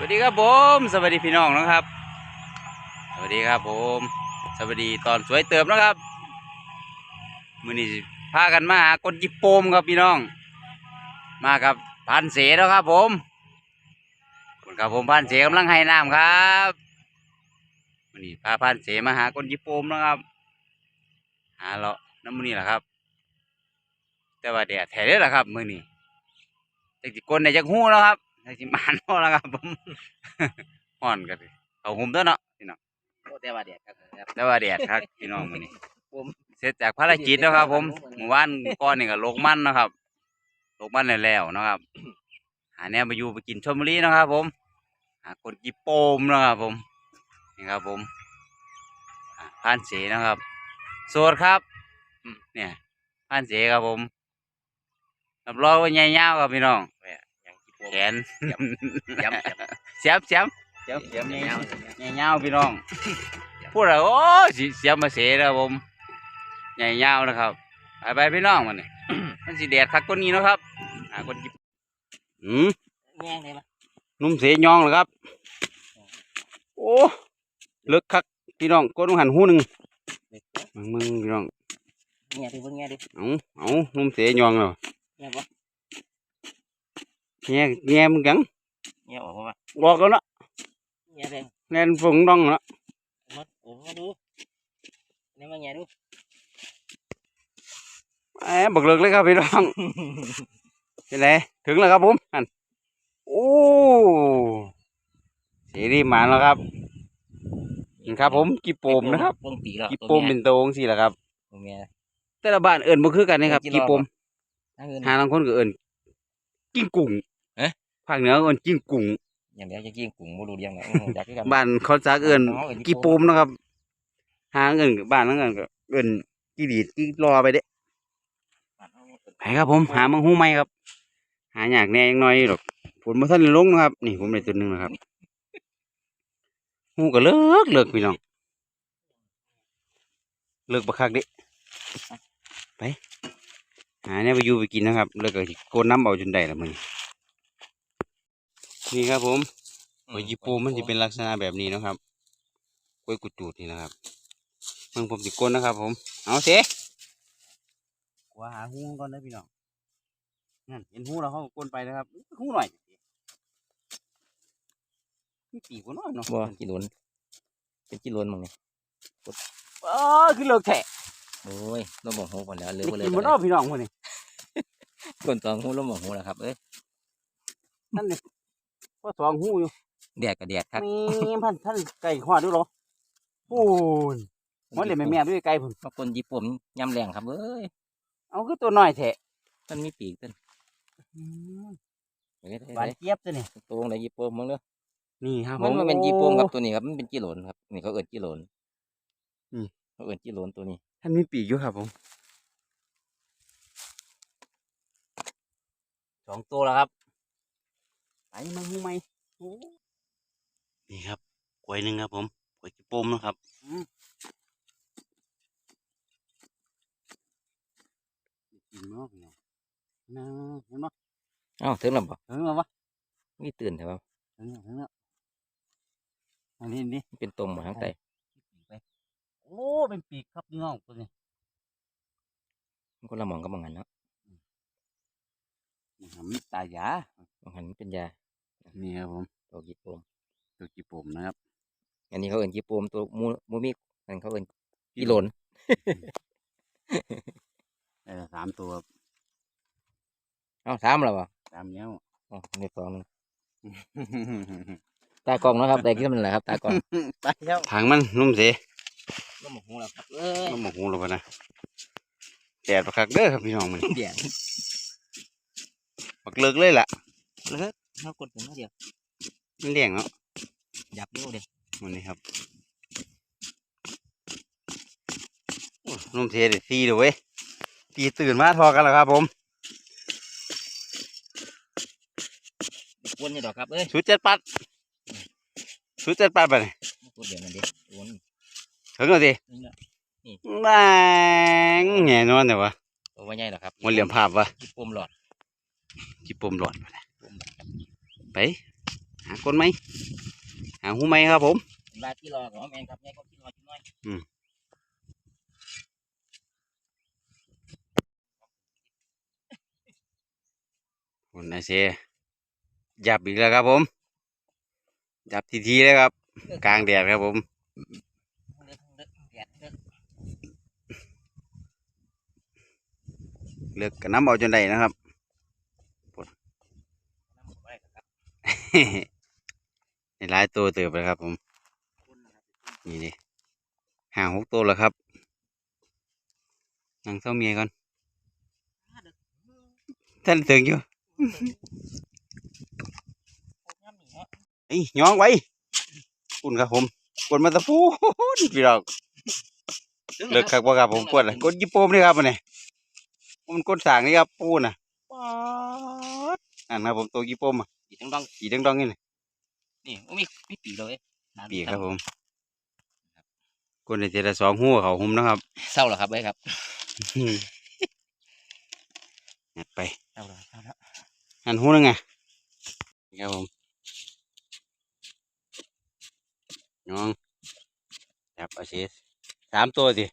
วัสดีครับผม สวัสดีพี่น้องนะครับ สวัสดีครับผม สวัสดีตอนสวยเติบนะครับมือนี้พากันมาหากดจิบโปมครับพี่น้อง มากับพันเสแล้วครับผมคนครับผมพันเสกำลังให้น้ำครับมือนี้พาพันเสมาหากดจิบโปมนะครับ หาเลาะน้ำมือนี้แหละครับ แต่ว่าแดดแท้เลยล่ะครับ มือนี้จักสิกลได้จักหู้แล้วครับ จักสิมานพอแล้วครับผมฮ้อนกันเขาหุ่มตัวเนาะพี่น้องโอ้แต่ว่าแดดครับครับแต่ว่าแดดครับพี่น้องมื้อนี้ผมเสร็จจากภารกิจแล้วครับ ผมเมื่อวานก่อนนี่ก็ลกมันเนาะครับลกมันแล้วๆเนาะครับหาแนวมาอยู่ไปกินชลบุรีเนาะครับ ผมหาคนกีโปมเนาะครับ ผมนี่ครับ ผมอ่าผ่านเสนะครับ โสดครับอืมเนี่ยผ่านเสครับผมรับรองว่าใหญ่ยาวครับพี่น้อง แหม่อย่างที่ผมแขนย้ำเสียบเสียบเดี๋ยวเดี๋ยวแม่ยาวใหญ่ยาวพี่น้องพูดอะไรโอ้ยสิเสียบมาเสนะครับผมใหญ่ยาวนะครับไปไปพี่น้องมันนี่มันสิแดดคักกว่านี้เนาะครับหาคนจิบอืมแง่เลยปะนุ่มเสยยองเหรอครับ โอ้เลิกคักพี่น้องก็ต้องหันหูหนึ่งเด็กมึงมึงพี่น้องแง่ดิเพิ่งแง่ดิเอาเอานุ่มเสยยองเหรอ แง่ปะแง่แง่มึงกังแง่ออกมาปะบอกแล้วเนาะแง่แดงแน่นฝงดองเนาะมาโอ้มาดูนี่มาแง่ดูแหมบักเลิกเลยครับพี่น้องเป็นไรถึงแล้วครับผมอันโอ้เสรีหมาแล้วครับนี่ครับผมกีโปมนะครับปงปีแล้วกีโปมเป็นโตงสิแหละครับตัวแม่แต่ละบ้านเอิญบ่คือกันนะครับเอิ้นกีกี่รอบโปมถ้าเงินหาบางคนก็เอิญกิ้งกุ่งเอ๊ะ ภาคเหนือก็เอิญกิ้งกุ่งอย่างเดียวจะกินกุ้งบ่รู้เรื่องไหนอยากกินกัน บ้านเขาจักเอิญอ๋อเอิ้นกี่กีโปโปมมนะครับ หาเอิญบ้านนั้นเอิญก็เอิญกีดีดกีรอไปเด้ไปครับผม หามังหูไหมครับ หาอยากแหน่ยังน้อยหรอกฝนมาทันได้ลงนะครับ นี่ผมได้ตัวหนึ่งนะครับหูก็เลิกเลิกพี่น้องเลิกบักคักเด้ไป หาเนี่ยไปอยู่ไปกินนะครับแล้วก็สิโกนน้ำเอาจนได้ละมึง นี่ครับผมหอยญี่ปุ่นมันจะเป็นลักษณะแบบนี้เนาะครับกล้วยกุดจูดนี่นะครับมึงผมสิโกนนะครับ ผม เอาเสกว่าหาหูก่อนนะพี่น้องนั่นเห็นหูแล้วเขาก็โกนไปนะครับหูหน่อยมีปีกบ่น้อยเนาะบ่กี่หลนเป็นกี่หลนมั้งนี่เออคือเลิกแทะโอ้ยลมหมองหูก่อนแล้วเหลือมีบ่เลยกินบ่เน้อพี่น้องพวกนี้คนสองหูลมหมองหูแล้วครับเอ้ยนั่นนี่ ก็สองหูอยู่แดดกับแดดครับมีพันท่านไก่หอดด้วยเหรอโอ้ยมันเลยแม่แม่ด้วยไก่ผมบางคนญี่ปุ่นยำแรงครับเอ้ยเอาคือตัวน้อยแทะมันมีปีกต้นเฮ้ยหวานเจี๊ยบตัวนี้ตัวไหนญี่ปุ่นมั้งเนอะนี่ครับมันมันเป็นญี่ปุ่นครับโอ้ตัวนี้ครับมันเป็นจิโหลนครับนี่เขาเอิ้นจิโหลนอืมเขาเอิ้นจิโหลนตัวนี้ท่านมีปีกอยู่ครับผมสองตัวแล้วครับ ไปมันหูไหมโอ้นี่ครับกล้วยหนึ่งครับผมกล้วยจิปมนะครับกินมากเลยนะเห็นไหมอ้าวถึงแล้วบ่เห็นไหมวะนี่ตื่นแต่ว่าถึงแล้วถึงแล้วอันนี้นี่มันเป็นตรงมาทั้งแต่ไปโอ้เป็นปีกครับพี่น้องตัวนี้มันคนละหมองกับมังหันเนาะนี่ครับมีตายามังหันมันเป็นยา นี่ครับผมตัวญี่ปุ่นตัวจีปมนะครับ อันนี้เขาเอิ้นญี่ปุ่นตัวมูมูมินั่นเขาเอิ้นจิโหลนเออสามตัวเอ้าถามแล้วบ่สามเนี้ยอ๋อนี่สองหนึงตากล้องเนาะครับแต่คิดว่ามันแหละครับ ตากล้องไปแล้วทางมันนุ่มเสียลมหมองหูแล้วครับเอ้ยนุ่มหมกหูแล้วปะนะแดดประคักเด้อครับพี่น้องมันเดี๋ยวปักเลิกเลยล่ะเลิก เขากดถึงมาเดียวมันเลี้ยงเนาะยับเร็วเดียววันนี้ครับโอ้นุ่มเสียเด็ดตีเลยเว้ยตีตื่นมาทอกันแล้วครับผมวนอยู่ดอกครับเอ้ยชุดเจ็ดปัดชุดเจ็ดปัดไปเลยกดเดี๋ยวนั่นดิวนถึงแล้วสิ นี่แหละแม่งแง่นอนเลยวะ ตัวว่าใหญ่หรอครับมันเหลี่ยมภาพวะญี่ปุ่นหลอดจีปมหลอดไปนะ ไป หาคนไหมหาหูไหมครับผมลาที่รอของแมนครับเนี่ก็ที่รอจุดน้อยคุณนายเซจับอีกแล้วครับผม จับทีทีเลยครับ กลางแดดครับผมเลือกกแดกเลือกกระน้ำเอาจนได้นะครับ น้ำไว้ครับ ในหลายตัวเติบเลยครับ ผมคุณนะครับนี่ดิห่างหกตัวแล้วครับนั่งเศร้าเมียก่อนท่านถึงอยู่น้ำหนีเนาะไอ้ยย้องไว้คุณครับผมกดมาตะพูนพี่เราเลิกคักบ่ครับผมกดอะกดยิปโปมนี่ครับมันนี่มันกดสางนี่ครับปูน่ะป๊าดนั่นครับผมตัวยิปโปมอะ ปีต้องต้องสีดองๆนี่เลยนี่โอ้มีมีปีเลยปีกครับผมกดในเจละสองหัวเขาหุ่มนะครับเศร้าเหรอครับเว้ยครับงัดไปเศร้าเหรอเศร้าแล้วหันหูนึงไงนี่ครับผมน้องจับเอาเชสสามตัวสิ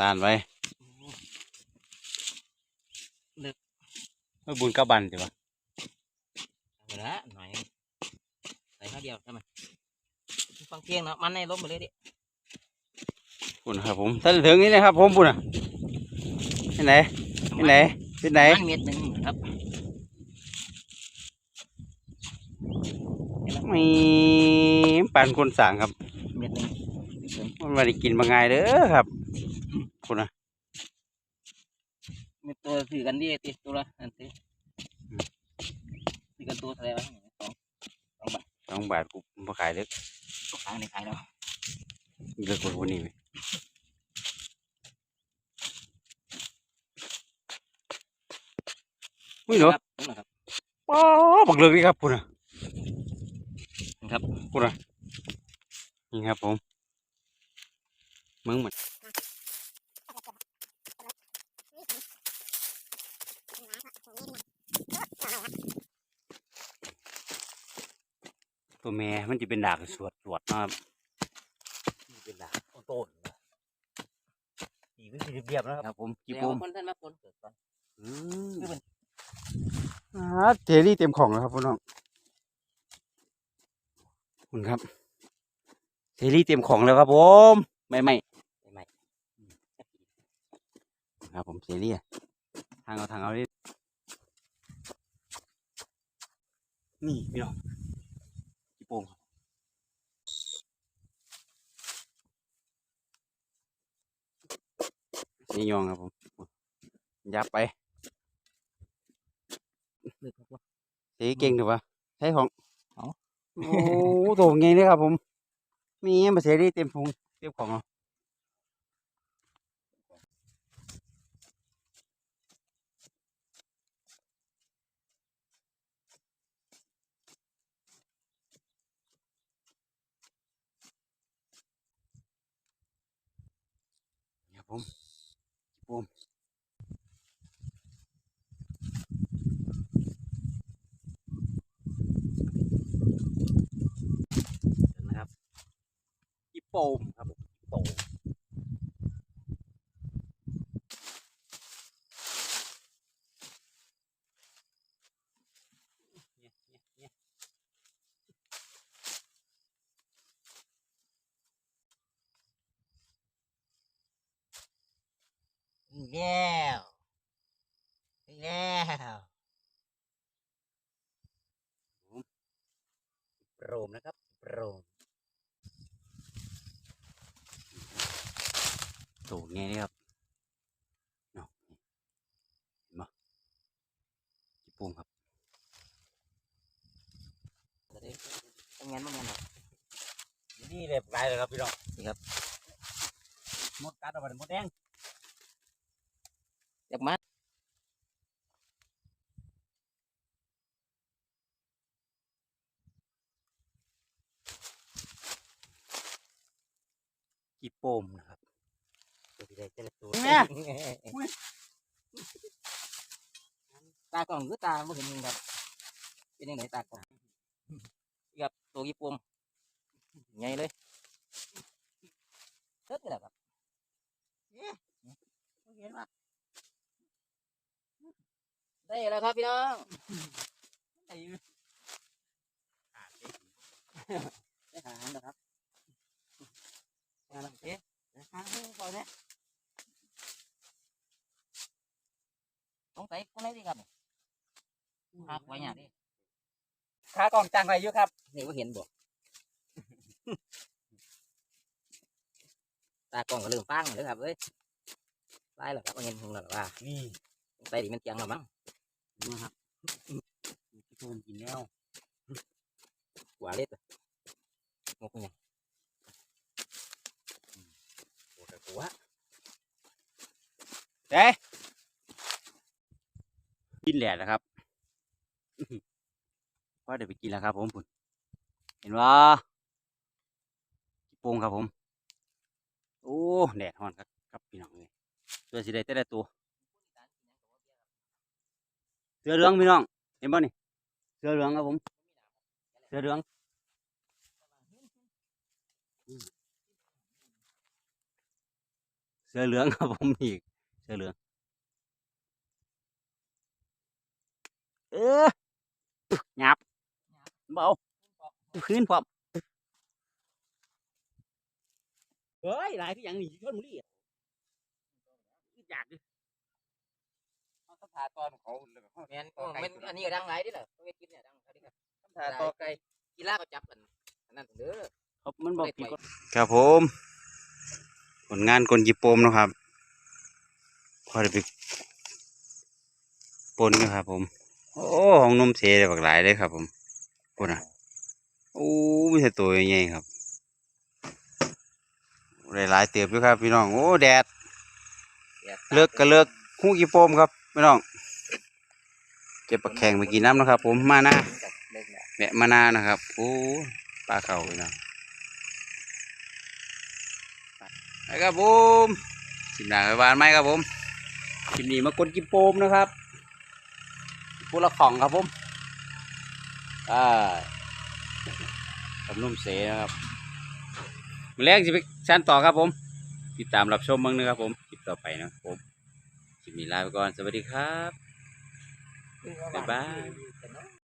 ตานไว้ไม่บุญกับบันสิวะเอาละหน่อยใส่ข้าวเดียวใช่ไหมฟังเพียงเนาะมันในล้มไปเลยดิปุ่นครับผมท่านถึงนี่นะครับ ผมปุ่นอะที่ไหนที่ไหนที่ไหนมันเม็ดหนึ่งครับมีปันคนสั่งครับเม็ดหนึ่งมันมาได้กินมาง่ายเด้อครับคุณนะ เม็ดตัวสื่อกันดิติตัวละอันติสื่อกันตัวอะไรวะสองสองบาทกูมาขายเล็กก็ขายในขายแล้วเลิกกว่าคนนี้ไหมอุ้ยเนาะครับนี่ครับป้าบักเลิกนี่ครับคุณนะครับคุณนะนี่ครับผมมึงเหมือ ตัวแม่มันจะเป็นดากสวดสวดๆนะครับเป็นหลักโต้นสีก็สีเรียบๆนะครับผมจีกี่โปปุ่มมคนท่านมาคนเกิดก่อนอืมคือมันอ่าเทรี่เต็มของแล้วครับพี่น้องขอบคุณครับเทรี่เต็มของแล้วครับผมไม่ไม่ใหม่ครับผมเทรี่อะทางเอาทางเอาดิ นี่พี่น้องจีโปมครับนี่ยองครับผมยับไปเลือกครับสีเก่งถูกปะใช้ของเอาโอ้โตไงเลยครับผม มีมาเสียดีเต็มพุงเต็มของเอา ผมผมนะครับญี่โปมครับผมญี่โปมเนี่ยเนี่ยเนี่ย อีกแล้วอีกแล้วโปรมนะครับโปรมโตไงนี่ครับเนาะเห็นไหมญี่ปุ่มครับเป็นงั้นมั้งงั้นนี่เรียบร้อยเลยครับพี่น้องนี่ครับหมดกัดเอาไปหมดแดง อยากมาญี่ปุ่มนะครับได้แต่ละตัวแม่ตากล้องหรือตาไม่เห็นมึงครับเป็นยังไงตากล้องกับตัวญี่ปุ่นไงเลยเทิดนี่แหละครับเห็นว่า ได้แล้วครับพี่น้องไอ้ขาดได้หางแล้วครับงานเอ๊ะหางหูก่อนเนี่ยสงสัยคนไหนดีครับหาไว้เนี่ยดิขากองจังไรอยู่ครับนี่ว่าเห็นบ่ตากล้องก็เริ่มฟังเลยครับเอ้ยไล่แล้วครับเห็นหงแล้วล่ะว่านี่สงสัยดิมันเตียงแล้วมั้ง นะครับพี่ทนกินแล้วหัวเล็ดงกยังหัวกับหัวเด้กินแหละนะครับว่าเดี๋ยวไปกินแล้วครับผมคุณเห็นว่าโปงครับผม โอ้แดดฮ้อนครับครับพี่น้องเลยเสือสีได้แต่ละตัว เสือเหลืองพี่น้องเห็นป่ะนี่เสือเหลืองครับผม เสือเหลืองเสือเหลืองครับผมนี่เสือเหลืองเออหยับเบาพื้นพร้อมเฮ้ยหลายที่อย่างนี้ชนบุรีอะอยากดิเขาต้องถ่ายตอนเขาเลยเขาแม่นโอ้มันอันนี้ก็ดังหลายเดิล่ะต้องไปกินเนี่ยดังเขาดิครับถ่ายต่อไกลกีฬาก็จับกันอันนั้นเด้อ ครับมันบอกกี่คนครับผม ผลงานกลยิโปมเนาะครับพอได้ไปปนนะครับผม โอ้ของนมเสได้บักหลายเลยครับ ผมปนอะโอ้ไม่ใช่ตัวใหญ่ๆครับได้หลายเติบอยู่ครับพี่น้องโอ้แดด เลิกก็เลิกคู่กีโปมครับ พี่น้องเก็บปลาแข่งไปกินน้ำนะครับผมมานะแล้วแวะมานานะครับโอ้ปลาเข่าพี่น้องไปครับผมสิบหนาไปบานไหมครับผมคลิปนี้มากดกิโปมนะครับพูละของครับผมอ่ากับนุ่มเสนะครับมาแรกจะไปชั้นต่อครับผม ติดตามรับชมบ้างนะครับผมคลิปต่อไปนะครับผม นี้ลาไปก่อน สวัสดีครับบ๊ายบาย